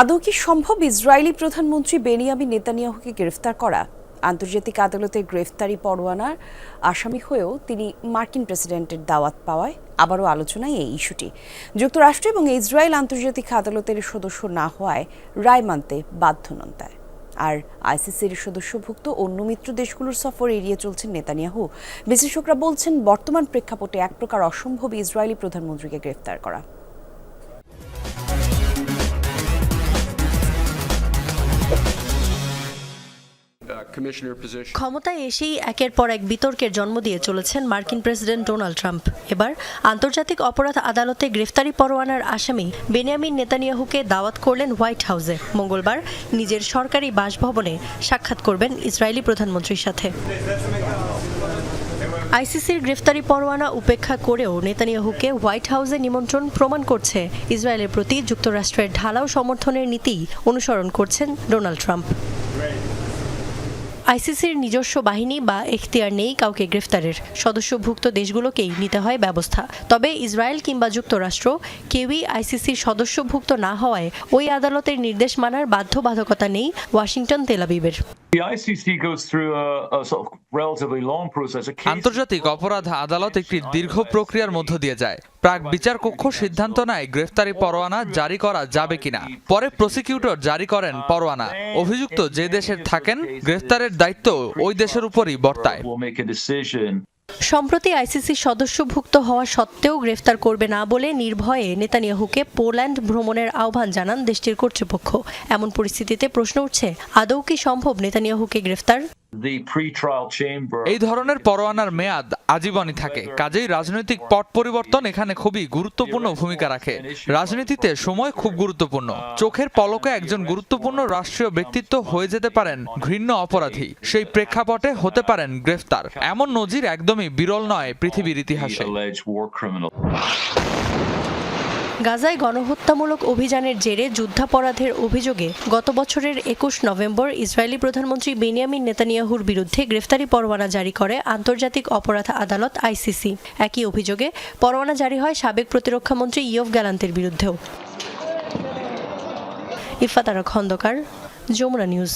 আদৌ কি সম্ভব ইসরায়েলি প্রধানমন্ত্রী বেনিয়ামিন নেতানিয়াহুকে গ্রেফতার করা? আন্তর্জাতিক আদালতের গ্রেফতারি পরোয়ানার আসামি হয়েও তিনি মার্কিন প্রেসিডেন্টের দাওয়াত পাওয়ায় আবারও আলোচনায় এই ইস্যুটি। যুক্তরাষ্ট্র এবং ইসরায়েল আন্তর্জাতিক আদালতের সদস্য না হওয়ায় রায় মানতে বাধ্য নন তাই। আর আইসিসির সদস্যভুক্ত অন্য মিত্র দেশগুলোর সফর এড়িয়ে চলছেন নেতানিয়াহু। বিশ্লেষকরা বলছেন, বর্তমান প্রেক্ষাপটে এক প্রকার অসম্ভব ইসরায়েলি প্রধানমন্ত্রীকে গ্রেফতার করা। ক্ষমতায় এসেই একের পর এক বিতর্কের জন্ম দিয়ে চলেছেন মার্কিন প্রেসিডেন্ট ডোনাল্ড ট্রাম্প। এবার আন্তর্জাতিক অপরাধ আদালতে গ্রেফতারি পরোয়ানার আসামি বেনিয়ামিন নেতানিয়াহুকে দাওয়াত করলেন হোয়াইট হাউসে। মঙ্গলবার নিজের সরকারি বাসভবনে সাক্ষাৎ করবেন ইসরায়েলি প্রধানমন্ত্রীর সাথে। আইসিসির গ্রেফতারি পরোয়ানা উপেক্ষা করেও নেতানিয়াহুকে হোয়াইট হাউসে নিমন্ত্রণ প্রমাণ করছে ইসরায়েলের প্রতি যুক্তরাষ্ট্রের ঢালাও সমর্থনের নীতি অনুসরণ করছেন ডোনাল্ড ট্রাম্প। আইসিসির নিজস্ব বাহিনী বা এখতিয়ার নেই কাউকে গ্রেফতারের। সদস্যভুক্ত দেশগুলোকেই নিতে হয় ব্যবস্থা। তবে ইসরায়েল কিংবা যুক্তরাষ্ট্র কেউই আইসিসির সদস্যভুক্ত না হওয়ায় ওই আদালতের নির্দেশ মানার বাধ্যবাধকতা নেই ওয়াশিংটন তেলাবিবের আন্তর্জাতিক অপরাধ আদালত একটি দীর্ঘ প্রক্রিয়ার মধ্য দিয়ে যায়। প্রাক বিচার কক্ষ সিদ্ধান্ত নেয় গ্রেফতারি পরোয়ানা জারি করা যাবে কিনা। পরে প্রসিকিউটর জারি করেন পরোয়ানা। অভিযুক্ত যে দেশের থাকেন গ্রেফতারের দায়িত্ব ওই দেশের উপরই বর্তায়। সম্প্রতি আইসিসির সদস্যভুক্ত হওয়া সত্ত্বেও গ্রেফতার করবে না বলে নির্ভয়ে নেতানিয়াহুকে পোল্যান্ড ভ্রমণের আহ্বান জানান দেশটির কর্তৃপক্ষ এমন পরিস্থিতিতে প্রশ্ন উঠছে, আদৌ কি সম্ভব নেতানিয়াহুকে গ্রেফতার. এই ধরনের পরোয়ানার মেয়াদ আজীবনই থাকে। কাজেই রাজনৈতিক পট পরিবর্তন এখানে খুবই গুরুত্বপূর্ণ ভূমিকা রাখে। রাজনীতিতে সময় খুব গুরুত্বপূর্ণ। চোখের পলকে একজন গুরুত্বপূর্ণ রাষ্ট্রীয় ব্যক্তিত্ব হয়ে যেতে পারেন ঘৃণ্য অপরাধী। সেই প্রেক্ষাপটে হতে পারেন গ্রেফতার। এমন নজির একদমই বিরল নয় পৃথিবীর ইতিহাসে. গাজায় গণহত্যামূলক অভিযানের জেরে যুদ্ধাপরাধের অভিযোগে গত বছরের একুশ নভেম্বর ইসরায়েলি প্রধানমন্ত্রী বেনিয়ামিন নেতানিয়াহুর বিরুদ্ধে গ্রেফতারি পরোয়ানা জারি করে আন্তর্জাতিক অপরাধ আদালত আইসিসি। একই অভিযোগে পরোয়ানা জারি হয় সাবেক প্রতিরক্ষামন্ত্রী ইয়ভ গ্যালান্তের বিরুদ্ধেও। ইফাতারা খন্দকার, যমুনা নিউজ।